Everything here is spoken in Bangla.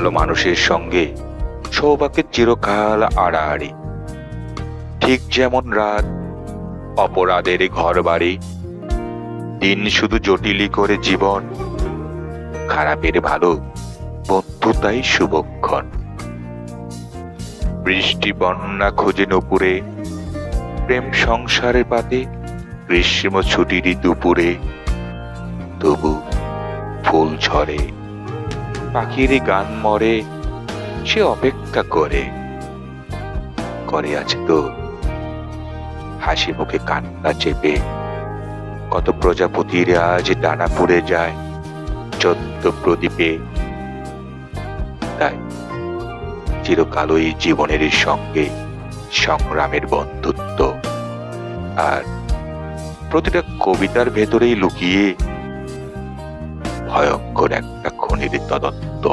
ভালো মানুষের সঙ্গে সৌভাগ্যের চিরকাল আড়াআড়ি। ঠিক যেমন রাত, অপরাধের ঘর বাড়ি দিন শুধু জটিলই করে জীবন, খারাপের ভালো বন্ধুতাই শুভক্ষণ। বৃষ্টি বন্যা খোঁজে নুপুরে, প্রেম সংসারের পাতে, গ্রীষ্ম ছুটিরই দুপুরে, তবু ফুল ঝরে। পাখির গান মরে, সে অপেক্ষা করে। করে আছে তো। হাসি মুখে কান্না চেপে। কত প্রজাপতির আজ ডানা পড়ে যায় চোদ্দ প্রদীপে। তাই চিরকালই জীবনের সঙ্গে সংগ্রামের বন্ধুত্ব। আর প্রতিটা কবিতার ভেতরেই লুকিয়ে ভয়ঙ্কর একটা খনির তদন্ত।